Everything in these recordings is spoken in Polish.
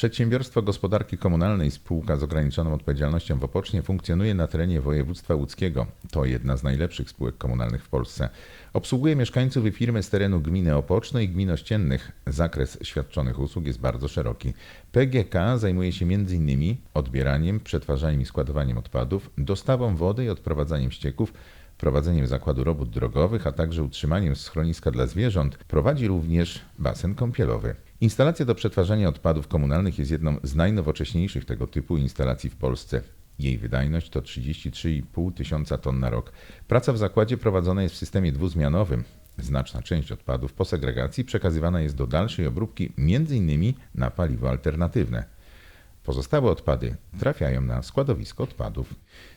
Przedsiębiorstwo Gospodarki Komunalnej Spółka z ograniczoną odpowiedzialnością w Opocznie funkcjonuje na terenie województwa łódzkiego. To jedna z najlepszych spółek komunalnych w Polsce. Obsługuje mieszkańców i firmy z terenu gminy Opoczno i gmin ościennych. Zakres świadczonych usług jest bardzo szeroki. PGK zajmuje się m.in. odbieraniem, przetwarzaniem i składowaniem odpadów, dostawą wody i odprowadzaniem ścieków, prowadzeniem zakładu robót drogowych, a także utrzymaniem schroniska dla zwierząt, prowadzi również basen kąpielowy. Instalacja do przetwarzania odpadów komunalnych jest jedną z najnowocześniejszych tego typu instalacji w Polsce. Jej wydajność to 33,5 tysiąca ton na rok. Praca w zakładzie prowadzona jest w systemie dwuzmianowym. Znaczna część odpadów po segregacji przekazywana jest do dalszej obróbki, m.in. na paliwo alternatywne. Pozostałe odpady trafiają na składowisko odpadów.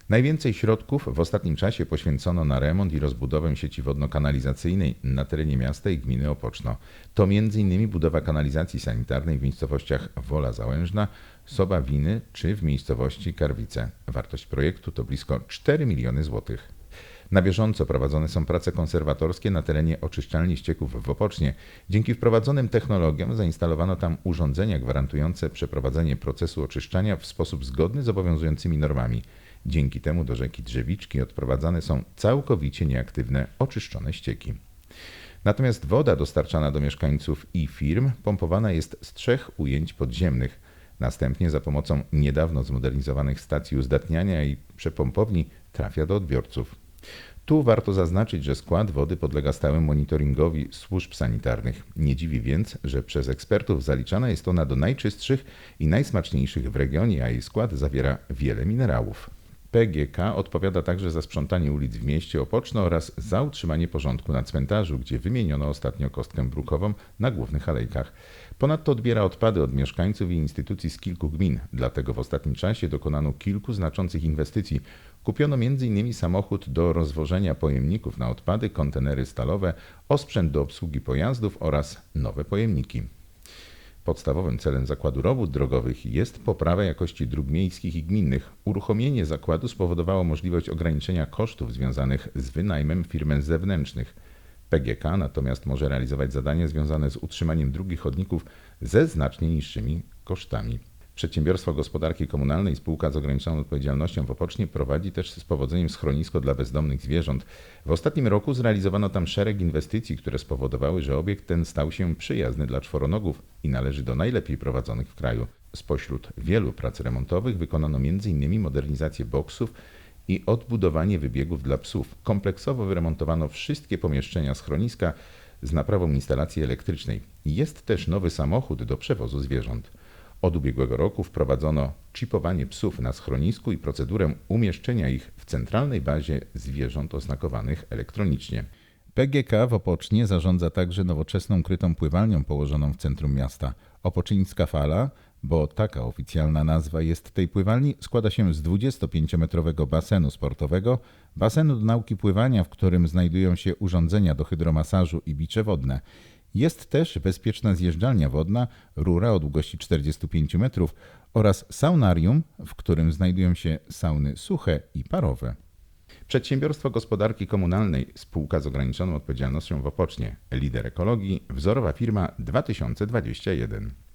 Najwięcej środków w ostatnim czasie poświęcono na remont i rozbudowę sieci wodno-kanalizacyjnej na terenie miasta i gminy Opoczno. To m.in. budowa kanalizacji sanitarnej w miejscowościach Wola Załężna, Soba Winy czy w miejscowości Karwice. Wartość projektu to blisko 4 miliony złotych. Na bieżąco prowadzone są prace konserwatorskie na terenie oczyszczalni ścieków w Opocznie. Dzięki wprowadzonym technologiom zainstalowano tam urządzenia gwarantujące przeprowadzenie procesu oczyszczania w sposób zgodny z obowiązującymi normami. Dzięki temu do rzeki Drzewiczki odprowadzane są całkowicie nieaktywne oczyszczone ścieki. Natomiast woda dostarczana do mieszkańców i firm pompowana jest z trzech ujęć podziemnych. Następnie za pomocą niedawno zmodernizowanych stacji uzdatniania i przepompowni trafia do odbiorców. Tu warto zaznaczyć, że skład wody podlega stałemu monitoringowi służb sanitarnych. Nie dziwi więc, że przez ekspertów zaliczana jest ona do najczystszych i najsmaczniejszych w regionie, a jej skład zawiera wiele minerałów. PGK odpowiada także za sprzątanie ulic w mieście Opoczno oraz za utrzymanie porządku na cmentarzu, gdzie wymieniono ostatnio kostkę brukową na głównych alejkach. Ponadto odbiera odpady od mieszkańców i instytucji z kilku gmin, dlatego w ostatnim czasie dokonano kilku znaczących inwestycji. Kupiono m.in. samochód do rozwożenia pojemników na odpady, kontenery stalowe, osprzęt do obsługi pojazdów oraz nowe pojemniki. Podstawowym celem zakładu robót drogowych jest poprawa jakości dróg miejskich i gminnych. Uruchomienie zakładu spowodowało możliwość ograniczenia kosztów związanych z wynajmem firm zewnętrznych. PGK natomiast może realizować zadania związane z utrzymaniem dróg i chodników ze znacznie niższymi kosztami. Przedsiębiorstwo Gospodarki Komunalnej Spółka z ograniczoną odpowiedzialnością w Opocznie prowadzi też z powodzeniem schronisko dla bezdomnych zwierząt. W ostatnim roku zrealizowano tam szereg inwestycji, które spowodowały, że obiekt ten stał się przyjazny dla czworonogów i należy do najlepiej prowadzonych w kraju. Spośród wielu prac remontowych wykonano m.in. modernizację boksów i odbudowanie wybiegów dla psów. Kompleksowo wyremontowano wszystkie pomieszczenia schroniska z naprawą instalacji elektrycznej. Jest też nowy samochód do przewozu zwierząt. Od ubiegłego roku wprowadzono chipowanie psów na schronisku i procedurę umieszczenia ich w centralnej bazie zwierząt oznakowanych elektronicznie. PGK w Opocznie zarządza także nowoczesną krytą pływalnią położoną w centrum miasta. Opoczyńska Fala, bo taka oficjalna nazwa jest tej pływalni, składa się z 25-metrowego basenu sportowego, basenu do nauki pływania, w którym znajdują się urządzenia do hydromasażu i bicze wodne. Jest też bezpieczna zjeżdżalnia wodna, rura o długości 45 metrów oraz saunarium, w którym znajdują się sauny suche i parowe. Przedsiębiorstwo Gospodarki Komunalnej, spółka z ograniczoną odpowiedzialnością w Opocznie, lider ekologii, wzorowa firma 2021.